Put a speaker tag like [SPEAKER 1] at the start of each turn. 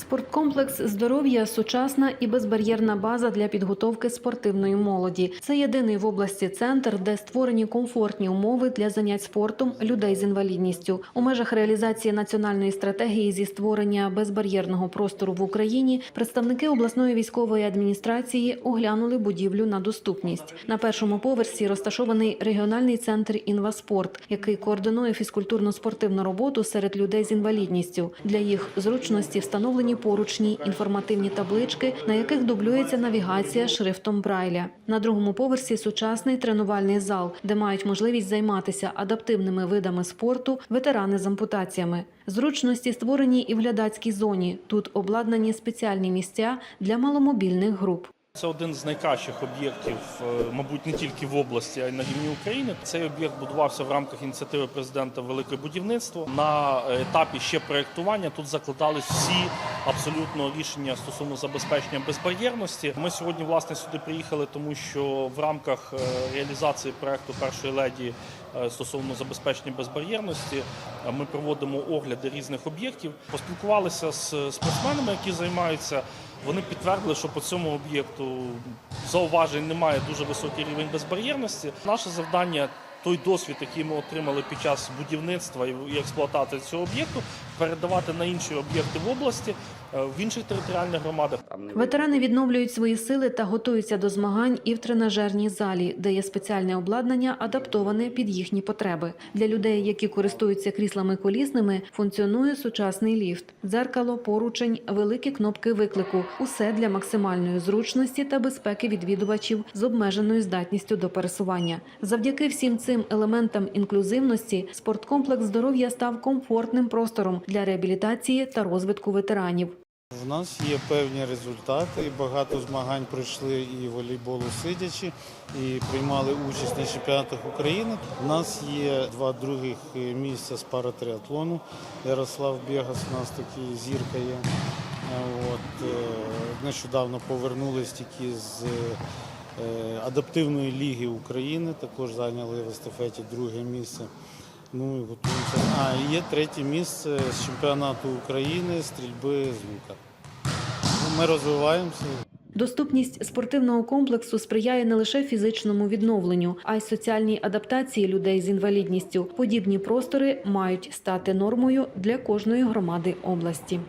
[SPEAKER 1] Спорткомплекс здоров'я сучасна і безбар'єрна база для підготовки спортивної молоді. Це єдиний в області центр, де створені комфортні умови для занять спортом людей з інвалідністю. У межах реалізації національної стратегії зі створення безбар'єрного простору в Україні представники обласної військової адміністрації оглянули будівлю на доступність. На першому поверсі розташований регіональний центр інваспорт, який координує фізкультурно-спортивну роботу серед людей з інвалідністю. Для їх зручності встановлені поручні інформативні таблички, на яких дублюється навігація шрифтом Брайля. На другому поверсі сучасний тренувальний зал, де мають можливість займатися адаптивними видами спорту ветерани з ампутаціями. Зручності створені і в глядацькій зоні. Тут обладнані спеціальні місця для маломобільних груп.
[SPEAKER 2] Це один з найкращих об'єктів, е, мабуть, не тільки в області, а й на рівні України. Цей об'єкт будувався в рамках ініціативи президента Велике будівництво. На етапі ще проєктування тут закладались всі абсолютно рішення стосовно забезпечення безбар'єрності. Ми сьогодні власне сюди приїхали, тому що в рамках е, реалізації проекту першої леді е, стосовно забезпечення безбар'єрності е, ми проводимо огляди різних об'єктів. Поспілкувалися з спортсменами, які займаються. Вони підтвердили, що по цьому об'єкту зауважень немає дуже високий рівень безбар'єрності. Наше завдання. Той досвід, який ми отримали під час будівництва і експлуатації цього об'єкту, передавати на інші об'єкти в області, е, в інших територіальних громадах.
[SPEAKER 1] Ветерани відновлюють свої сили та готуються до змагань і в тренажерній залі, де є спеціальне обладнання, адаптоване під їхні потреби. Для людей, які користуються кріслами колісними, функціонує сучасний ліфт, дзеркало, поручень, великі кнопки виклику усе для максимальної зручності та безпеки відвідувачів з обмеженою здатністю до пересування. Завдяки всім цим елементам інклюзивності спорткомплекс здоров'я став комфортним простором для реабілітації та розвитку ветеранів.
[SPEAKER 3] У нас є певні результати. Багато змагань пройшли і волейболу сидячи, і приймали участь на чемпіонатах України. У нас є два других місця з паратриатлону. Ярослав Бєгас у нас такий зірка є. От, е, нещодавно повернулись тільки з адаптивної ліги України, також зайняли в естафеті друге місце. Ну і готуємося. А, є третє місце з чемпіонату України стрільби з лука. Ну, Ми розвиваємося.
[SPEAKER 1] Доступність спортивного комплексу сприяє не лише фізичному відновленню, а й соціальній адаптації людей з інвалідністю. Подібні простори мають стати нормою для кожної громади області.